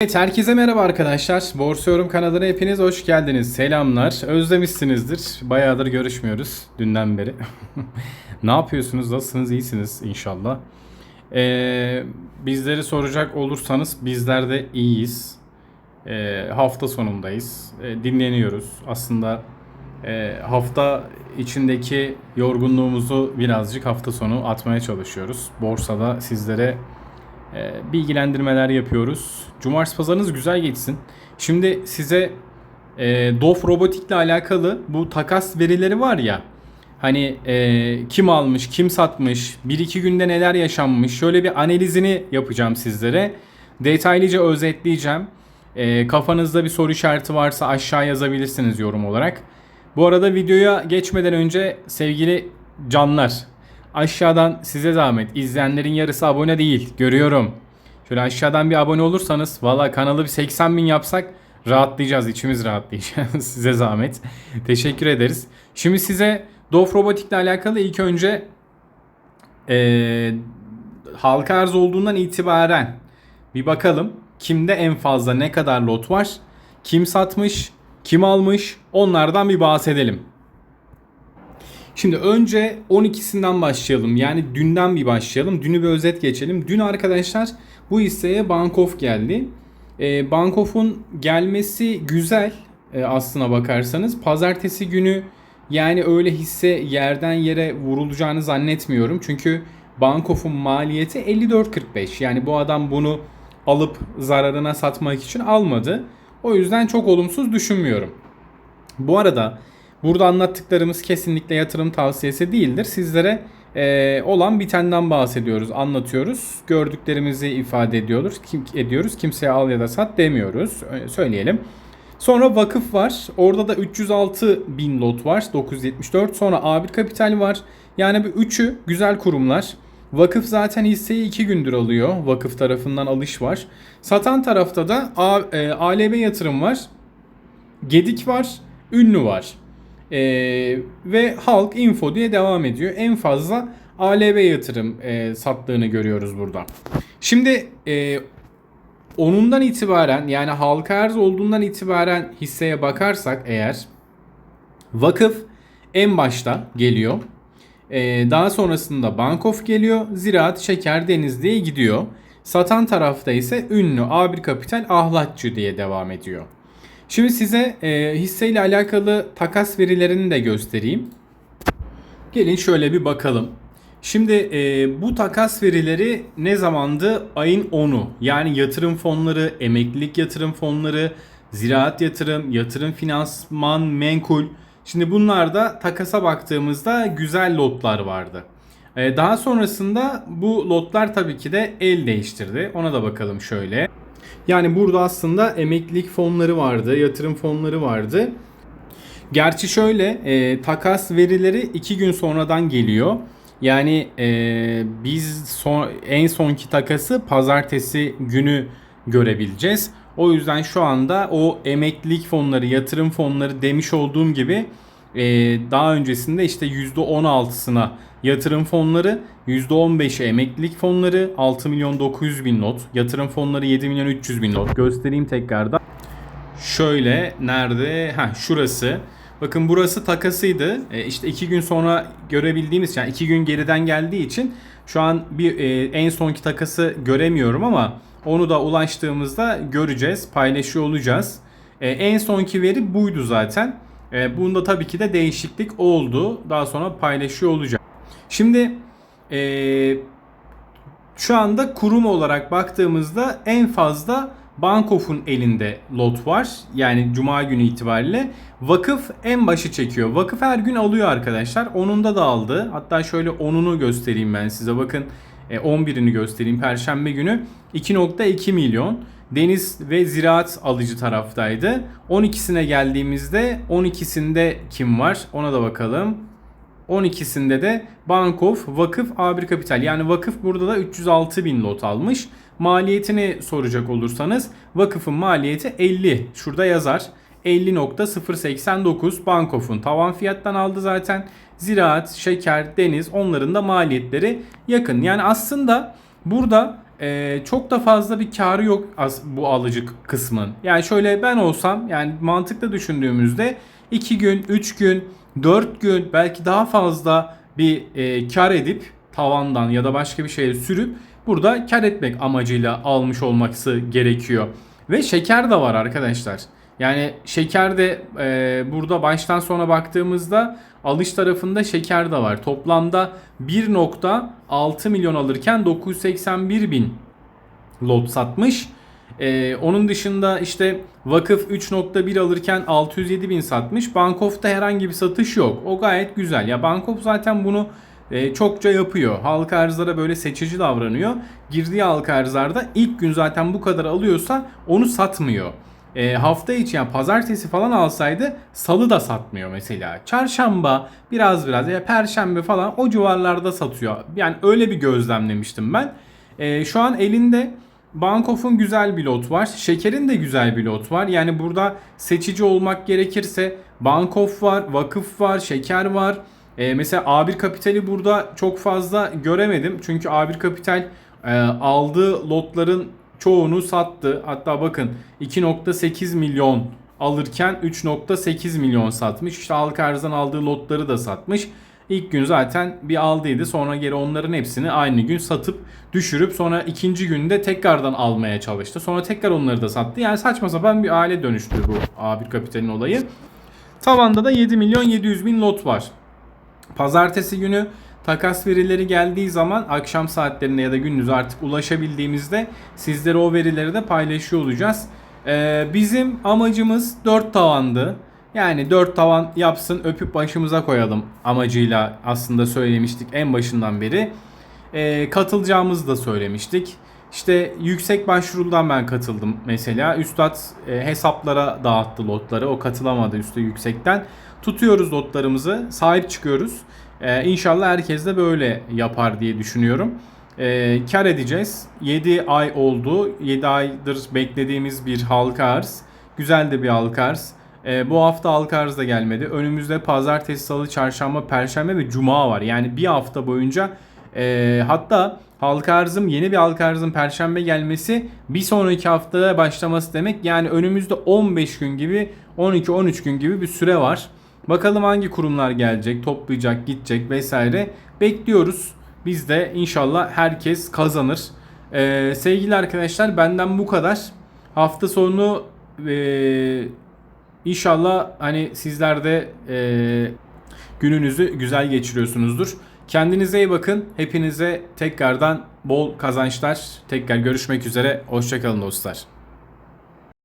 Evet herkese merhaba arkadaşlar. Borsa Yorum kanalına hepiniz hoş geldiniz. Selamlar. Özlemişsinizdir. Bayağıdır görüşmüyoruz dünden beri. ne yapıyorsunuz? Nasılsınız? İyisiniz inşallah. Ee, bizleri soracak olursanız bizler de iyiyiz. Ee, hafta sonundayız. Ee, dinleniyoruz. Aslında e, hafta içindeki yorgunluğumuzu birazcık hafta sonu atmaya çalışıyoruz. Borsada sizlere e, bilgilendirmeler yapıyoruz. Cumartesi pazarınız güzel geçsin. Şimdi size e, Dof Robotik'le alakalı bu takas verileri var ya. Hani e, kim almış, kim satmış, 1-2 günde neler yaşanmış. Şöyle bir analizini yapacağım sizlere. Detaylıca özetleyeceğim. E, kafanızda bir soru işareti varsa aşağı yazabilirsiniz yorum olarak. Bu arada videoya geçmeden önce sevgili canlar aşağıdan size zahmet izleyenlerin yarısı abone değil görüyorum. Şöyle aşağıdan bir abone olursanız valla kanalı bir 80 bin yapsak rahatlayacağız içimiz rahatlayacağız size zahmet. Teşekkür ederiz. Şimdi size Dof Robotik ile alakalı ilk önce eee halka arz olduğundan itibaren bir bakalım kimde en fazla ne kadar lot var, kim satmış, kim almış onlardan bir bahsedelim. Şimdi önce 12'sinden başlayalım. Yani dünden bir başlayalım. Dünü bir özet geçelim. Dün arkadaşlar bu hisseye Bankof geldi. E, Bankof'un gelmesi güzel e, aslına bakarsanız. Pazartesi günü yani öyle hisse yerden yere vurulacağını zannetmiyorum. Çünkü Bankof'un maliyeti 54.45. Yani bu adam bunu alıp zararına satmak için almadı. O yüzden çok olumsuz düşünmüyorum. Bu arada burada anlattıklarımız kesinlikle yatırım tavsiyesi değildir. Sizlere e, olan bitenden bahsediyoruz, anlatıyoruz. Gördüklerimizi ifade ediyoruz. Kim ediyoruz. Kimseye al ya da sat demiyoruz. Öyle söyleyelim. Sonra vakıf var. Orada da 306 bin lot var. 974. Sonra A1 Kapital var. Yani bu üçü güzel kurumlar. Vakıf zaten hisseyi 2 gündür alıyor. Vakıf tarafından alış var. Satan tarafta da A, e, ALB yatırım var. Gedik var. Ünlü var. E, ve Halk Info diye devam ediyor. En fazla ALB yatırım e, sattığını görüyoruz burada. Şimdi e, onundan itibaren yani halka arz olduğundan itibaren hisseye bakarsak eğer vakıf en başta geliyor. Ee, daha sonrasında Bankof geliyor. Ziraat, Şeker, Deniz diye gidiyor. Satan tarafta ise ünlü A1 Kapital Ahlatçı diye devam ediyor. Şimdi size e, hisseyle alakalı takas verilerini de göstereyim. Gelin şöyle bir bakalım. Şimdi e, bu takas verileri ne zamandı? Ayın 10'u. Yani yatırım fonları, emeklilik yatırım fonları, ziraat yatırım, yatırım finansman, menkul. Şimdi bunlarda takasa baktığımızda güzel lotlar vardı. E, daha sonrasında bu lotlar tabii ki de el değiştirdi. Ona da bakalım şöyle. Yani burada aslında emeklilik fonları vardı, yatırım fonları vardı. Gerçi şöyle e, takas verileri 2 gün sonradan geliyor. Yani e, biz son, en sonki takası pazartesi günü görebileceğiz. O yüzden şu anda o emeklilik fonları, yatırım fonları demiş olduğum gibi e, daha öncesinde işte %16'sına yatırım fonları, %15'e emeklilik fonları, 6 milyon 900 bin not, yatırım fonları 7 milyon 300 bin not. Göstereyim tekrardan. Şöyle nerede? Ha şurası. Bakın burası takasıydı. E, işte iki gün sonra görebildiğimiz yani iki gün geriden geldiği için şu an bir e, en sonki takası göremiyorum ama onu da ulaştığımızda göreceğiz, paylaşıyor olacağız. E, en sonki veri buydu zaten. E, bunda tabii ki de değişiklik oldu. Daha sonra paylaşıyor olacağım. Şimdi e, şu anda kurum olarak baktığımızda en fazla Bankof'un elinde lot var. Yani cuma günü itibariyle. Vakıf en başı çekiyor. Vakıf her gün alıyor arkadaşlar. Onunda da aldı. Hatta şöyle onunu göstereyim ben size. Bakın 11'ini göstereyim. Perşembe günü 2.2 milyon. Deniz ve ziraat alıcı taraftaydı. 12'sine geldiğimizde 12'sinde kim var? Ona da bakalım. 12'sinde de Bankof, Vakıf, A1 Kapital. Yani Vakıf burada da 306 bin lot almış. Maliyetini soracak olursanız vakıfın maliyeti 50. Şurada yazar. 50.089 Bankof'un tavan fiyattan aldı zaten. Ziraat, Şeker, Deniz onların da maliyetleri yakın. Yani aslında burada e, çok da fazla bir karı yok as- bu alıcı kısmın. Yani şöyle ben olsam yani mantıklı düşündüğümüzde 2 gün, 3 gün, 4 gün belki daha fazla bir e, kar edip tavandan ya da başka bir şeye sürüp burada kar etmek amacıyla almış olması gerekiyor. Ve şeker de var arkadaşlar. Yani şeker de e, burada baştan sona baktığımızda alış tarafında şeker de var. Toplamda 1.6 milyon alırken 981 bin lot satmış. Ee, onun dışında işte vakıf 3.1 alırken 607 bin satmış. Bankof'ta herhangi bir satış yok. O gayet güzel. Ya Bankof zaten bunu e, çokça yapıyor. Halka arzlara böyle seçici davranıyor. Girdiği halka arzlarda ilk gün zaten bu kadar alıyorsa onu satmıyor. E, hafta içi yani pazartesi falan alsaydı salı da satmıyor mesela. Çarşamba biraz biraz ya perşembe falan o civarlarda satıyor. Yani öyle bir gözlemlemiştim ben. E, şu an elinde Bankof'un güzel bir lot var. Şeker'in de güzel bir lot var. Yani burada seçici olmak gerekirse Bankof var, Vakıf var, Şeker var. E, mesela A1 Kapital'i burada çok fazla göremedim. Çünkü A1 Kapital e, aldığı lotların çoğunu sattı. Hatta bakın 2.8 milyon alırken 3.8 milyon satmış. İşte halka arzdan aldığı lotları da satmış. İlk gün zaten bir aldıydı. Sonra geri onların hepsini aynı gün satıp düşürüp sonra ikinci günde tekrardan almaya çalıştı. Sonra tekrar onları da sattı. Yani saçma sapan bir aile dönüştü bu A1 Kapital'in olayı. Tavanda da 7 milyon 700 bin lot var. Pazartesi günü takas verileri geldiği zaman akşam saatlerinde ya da gündüz artık ulaşabildiğimizde sizlere o verileri de paylaşıyor olacağız. Ee, bizim amacımız 4 tavandı. Yani 4 tavan yapsın öpüp başımıza koyalım amacıyla aslında söylemiştik en başından beri. Ee, katılacağımızı da söylemiştik. İşte yüksek başvurudan ben katıldım mesela. Üstad e, hesaplara dağıttı lotları. O katılamadı üstte yüksekten. Tutuyoruz lotlarımızı, sahip çıkıyoruz. Ee, inşallah herkes de böyle yapar diye düşünüyorum. Ee, kar edeceğiz. 7 ay oldu. 7 aydır beklediğimiz bir halka arz. Güzel de bir halka arz. Ee, bu hafta halka arz da gelmedi. Önümüzde pazartesi, salı, çarşamba, perşembe ve cuma var. Yani bir hafta boyunca e, hatta halka arzım yeni bir halka arzın perşembe gelmesi bir sonraki haftada başlaması demek. Yani önümüzde 15 gün gibi 12-13 gün gibi bir süre var. Bakalım hangi kurumlar gelecek, toplayacak, gidecek vesaire. Bekliyoruz. Biz de inşallah herkes kazanır. Ee, sevgili arkadaşlar benden bu kadar. Hafta sonu e, inşallah hani sizler de e, gününüzü güzel geçiriyorsunuzdur. Kendinize iyi bakın. Hepinize tekrardan bol kazançlar. Tekrar görüşmek üzere. Hoşçakalın dostlar.